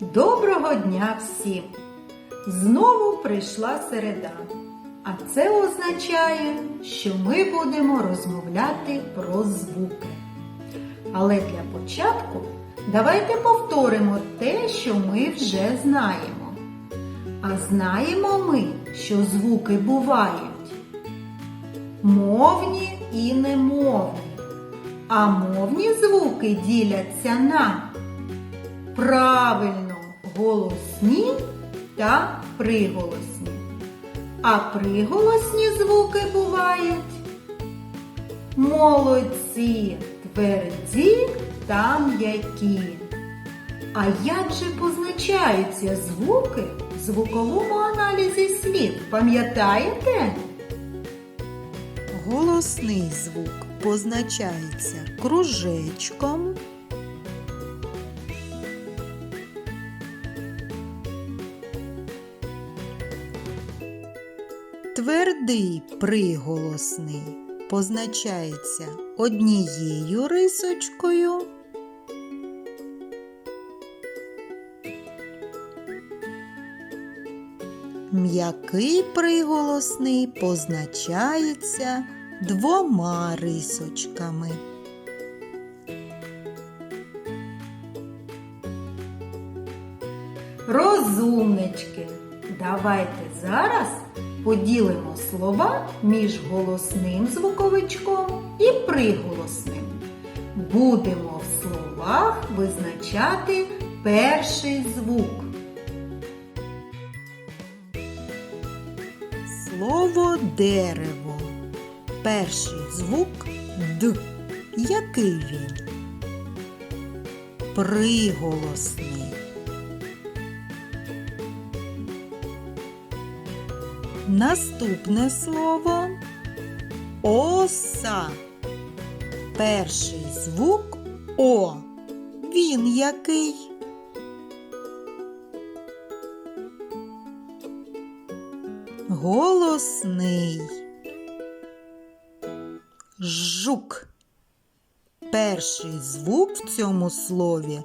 Доброго дня всім! Знову прийшла середа, а це означає, що ми будемо розмовляти про звуки. Але для початку давайте повторимо те, що ми вже знаємо. А знаємо ми, що звуки бувають мовні і немовні. А мовні звуки діляться на правильно голосні та приголосні. А приголосні звуки бувають молодці, тверді та м'які. А як же позначаються звуки в звуковому аналізі слів? Пам'ятаєте? Голосний звук позначається кружечком, твердий приголосний позначається однією рисочкою. М'який приголосний позначається двома рисочками. Розумнички, давайте зараз поділимо слова між голосним звуковичком і приголосним. Будемо в словах визначати перший звук. Слово дерево. Перший звук Д. Який він? Приголосний. Наступне слово оса. Перший звук О. Він який? Голосний. Жук. Перший звук в цьому слові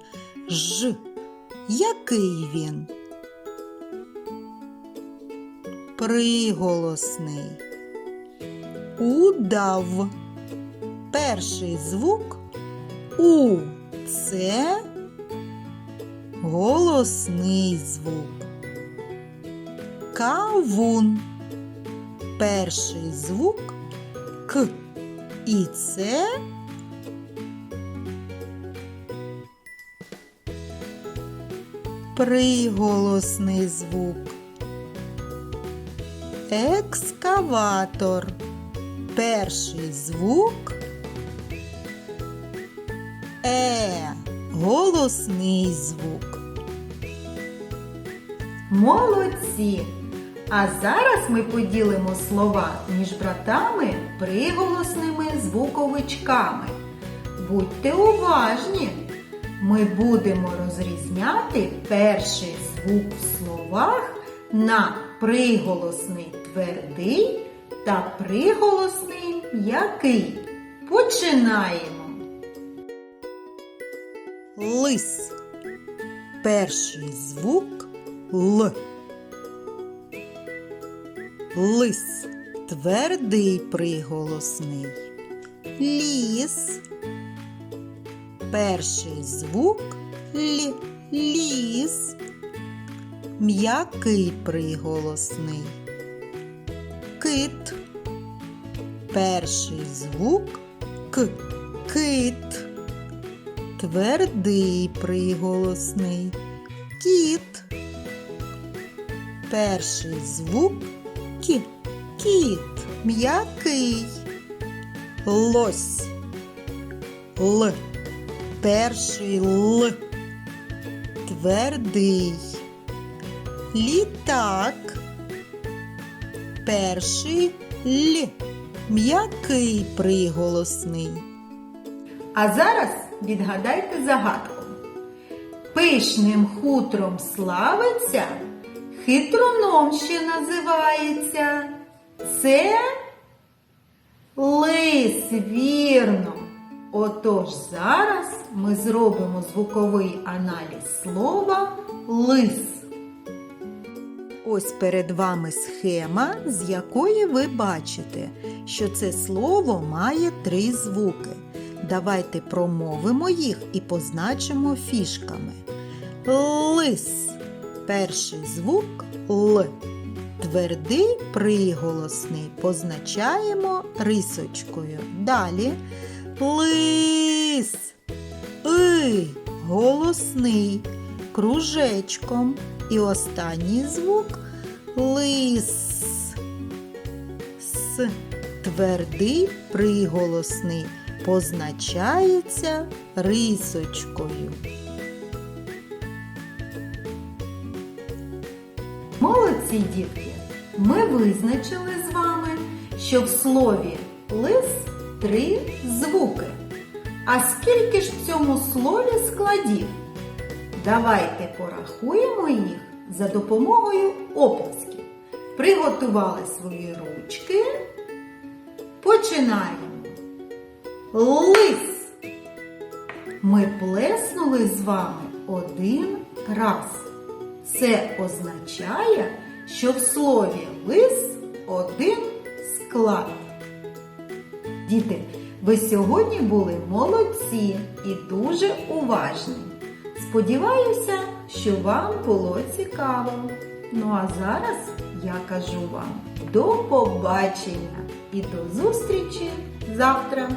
Ж. Який він? Приголосний. Удав. Перший звук У. Це голосний звук. Кавун. Перший звук К. І це приголосний звук. Екскаватор. Перший звук Е. Голосний звук. Молодці! А зараз ми поділимо слова між братами приголосними звуковичками. Будьте уважні! Ми будемо розрізняти перший звук в словах на приголосний твердий та приголосний м'який. Починаємо! Лис. Перший звук Л. Лис. Твердий приголосний. Ліс. Перший звук Л. Ліс. М'який приголосний. Кит. Перший звук К. Кит. Твердий приголосний. Кіт. Перший звук Кі. Кіт. М'який. Лось. Л. Перший Л. Твердий. Літак. Перший Л. М'який приголосний. А зараз відгадайте загадку. Пишним хутром славиться, хитроном ще називається. Це лис, вірно. Отож зараз ми зробимо звуковий аналіз слова лис. Ось перед вами схема, з якої ви бачите, що це слово має три звуки. Давайте промовимо їх і позначимо фішками. Лис. Перший звук Л. Твердий приголосний позначаємо рисочкою. Далі лис. И. Голосний кружечком. І останній звук лис. С. Твердий приголосний позначається рисочкою. Молодці, дітки! Ми визначили з вами, що в слові лис три звуки. А скільки ж в цьому слові складів? Давайте порахуємо їх за допомогою оплесків. Приготували свої ручки. Починаємо. Лис. Ми плеснули з вами один раз. Це означає, що в слові лис один склад. Діти, ви сьогодні були молодці і дуже уважні. Сподіваюся, що вам було цікаво. Ну а зараз я кажу вам до побачення і до зустрічі завтра!